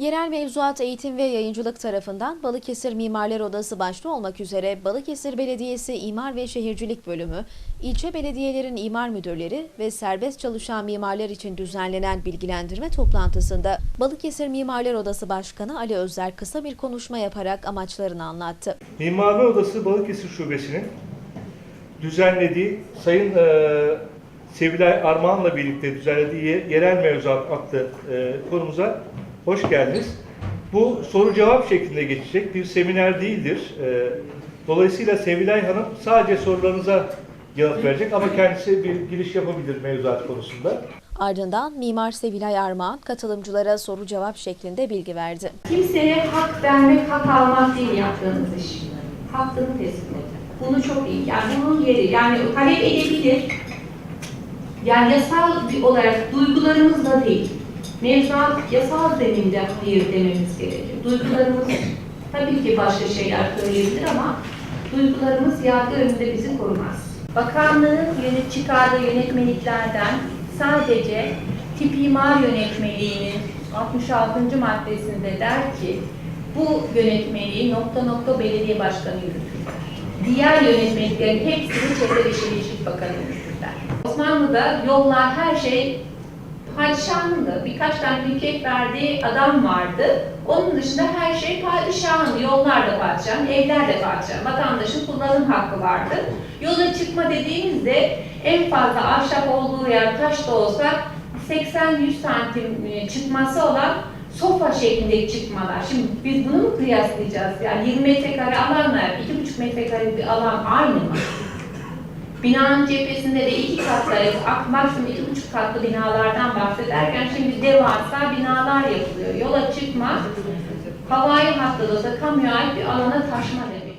Yerel Mevzuat Eğitim ve Yayıncılık tarafından Balıkesir Mimarlar Odası başta olmak üzere Balıkesir Belediyesi İmar ve Şehircilik Bölümü, ilçe belediyelerin imar müdürleri ve serbest çalışan mimarlar için düzenlenen bilgilendirme toplantısında Balıkesir Mimarlar Odası Başkanı Ali Özler kısa bir konuşma yaparak amaçlarını anlattı. Mimarlar Odası Balıkesir Şubesi'nin düzenlediği Sayın e, Sevilay Armağan'la birlikte düzenlediği Ye- Yerel Mevzuat adlı e, konumuza hoş geldiniz. Bu soru cevap şeklinde geçecek bir seminer değildir. E, dolayısıyla Sevilay Hanım sadece sorularınıza yanıt verecek ama kendisi bir giriş yapabilir mevzuat konusunda. Ardından Mimar Sevilay Armağan katılımcılara soru cevap şeklinde bilgi verdi. Kimseye hak vermek, hak almak değil yaptığınız iş. Hakkını teslim edin. Bunu çok iyi. Yani bunun yeri, yani talep edebilir. Yani yasal bir olarak duygularımızla değil. Mevzuat yasal zeminde hayır dememiz gerekir. Duygularımız tabii ki başka şeyler söyleyebilir ama duygularımız yargı önünde bizi korumaz. Bakanlığın yönet çıkardığı yönetmeliklerden sadece tip imar yönetmeliğinin 66. maddesinde der ki bu yönetmeliği nokta nokta belediye başkanı yürütür. Diğer yönetmeliklerin hepsini Çevre ve Şehircilik Bakanı yürütürler. Osmanlı'da yollar her şey padişahındı. Birkaç tane mülkiyet verdiği adam vardı. Onun dışında her şey padişahın. Yollar da padişahın, evler de padişahın. Vatandaşın kullanım hakkı vardı. Yola çıkma dediğimizde en fazla ahşap olduğu yer taş da olsa 80-100 santim e, çıkması olan sofa şeklindeki çıkmalar. Şimdi biz bunu mu kıyaslayacağız? Yani 20 metrekare alanla 2,5 metrekare bir alan aynı mı? Binanın cephesinde de iki katlı, maksimum iki buçuk katlı binalardan bahsederken şimdi devasa binalar yapılıyor. Yola çıkma, havai hatta da kamuya bir alana taşma demek.